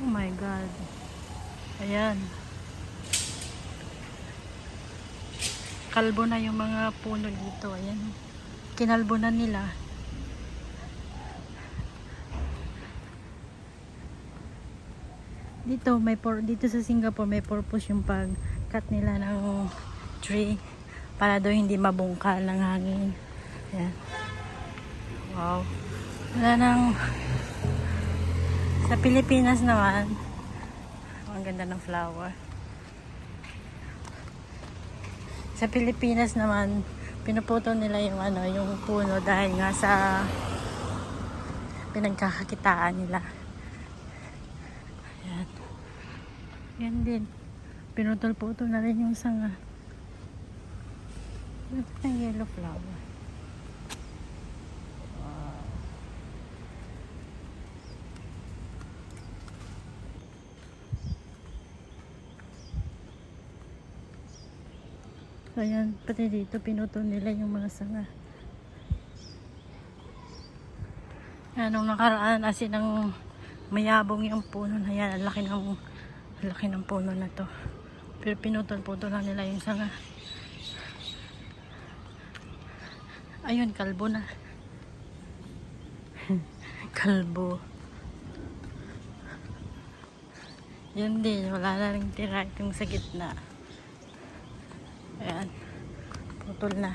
Oh my God. Ayan. Kalbo na yung mga puno dito. Ayan. Kinalbo na nila. Dito may por dito sa Singapore may purpose yung pag cut nila ng tree para daw hindi mabungkal ng hangin. Ayan. Wow. Wala nang sa Pilipinas naman ang ganda ng flower. Sa Pilipinas naman pinuputo nila yung ano, yung puno dahil nga sa pinagkakakitaan nila. Ayan. Yan din. Pinutol-putol na rin yung sanga. Ito ng yellow flower. Ayan, pati dito pinutol nila yung mga sanga. Yan, nung nakaraan, asin ng mayabong yung puno na yan. Ang laki ng, ang laki ng puno na to. Pero pinutol-putol na nila yung sanga. Ayun, kalbo na. kalbo. Yun din, wala na rin tira itong sa gitna. Ayan, putol na.